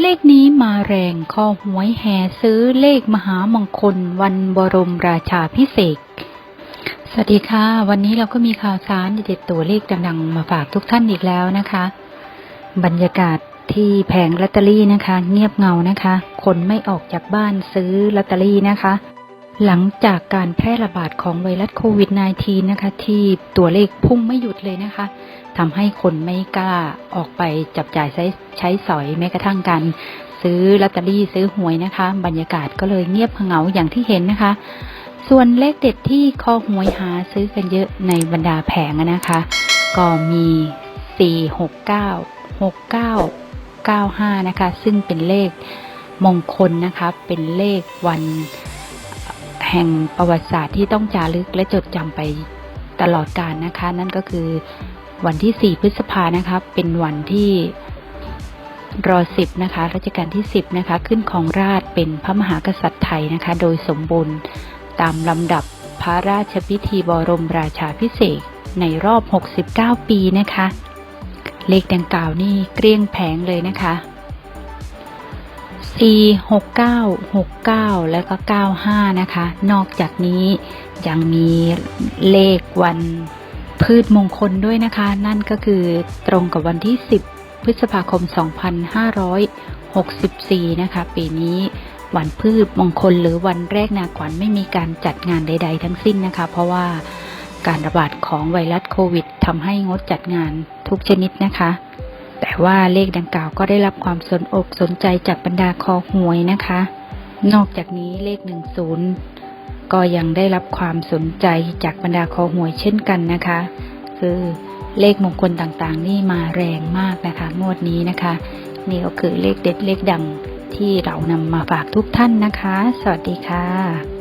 เลขนี้มาแรงข้อหวยแห่ซื้อเลขมหามงคลวันบรมราชาพิเศษ สวัสดีค่ะ วันนี้เราก็มีข่าวสารเด็ดตัวเลขดังๆมาฝากทุกท่านอีกแล้วนะคะ บรรยากาศที่แผงลอตเตอรี่นะคะ เงียบเงานะคะ คนไม่ออกจากบ้านซื้อลอตเตอรี่นะคะ หลังจากการแพร่ระบาดของไวรัสโควิด -19 นะคะ ที่ตัวเลขพุ่งไม่หยุดเลยนะคะทำให้คนไม่กล้าออกไปจับจ่ายใช้ใช้สอยแม้กระทั่งการซื้อลอตเตอรี่ซื้อหวยนะคะ บรรยากาศก็เลยเงียบเหงาอย่างที่เห็นนะคะ ส่วนเลขเด็ดที่คอหวยหาซื้อกันเยอะในบรรดาแผงนะคะ ก็มี 4 6 9 6 9 9 5 นะคะ ซึ่งเป็นเลขมงคลนะคะ เป็นเลขวัน แห่งประวัติศาสตร์ที่ต้องจารึกและจดจำไปตลอดกาลนะคะ นั่นก็คือวันที่ 4 พฤษภานะคะ เป็นวันที่รอสิบนะคะรัชกาลที่ 10 นะคะ ขึ้นของราชเป็นพระมหากษัตริย์ไทยนะคะ โดยสมบูรณ์ตามลำดับพระราชพิธีบรมราชาพิเศษในรอบ 69 ปีนะคะ เลขดังกล่าวนี่เกลี้ยงแผงเลยนะคะ 4 6 9 6 9 แล้วก็ 95 นะคะ นอกจากนี้ยังมีเลขวันพืชมงคลด้วยนะคะ นั่นก็คือตรงกับวันที่ 10 พฤษภาคม 2564 นะคะ ปีนี้วันพืชมงคลหรือวันแรกนาขวัญไม่มีการจัดงานใด ๆ ทั้งสิ้นนะคะ เพราะว่าการระบาดของไวรัสโควิดทำให้งดจัดงานทุกชนิดนะคะ แต่ว่าเลขดังกล่าวก็ได้รับความสนอกสนใจจากบรรดาคอหวยนะคะ นอกจากนี้เลข 10 ก็ยังได้รับความสนใจจากบรรดาคอหวยเช่นกันนะคะ คือเลขมงคลต่างๆ นี่มาแรงมากนะคะงวดนี้นะคะ นี่ก็คือเลขเด็ดเลขดังที่เรานำมาฝากทุกท่านนะคะ สวัสดีค่ะ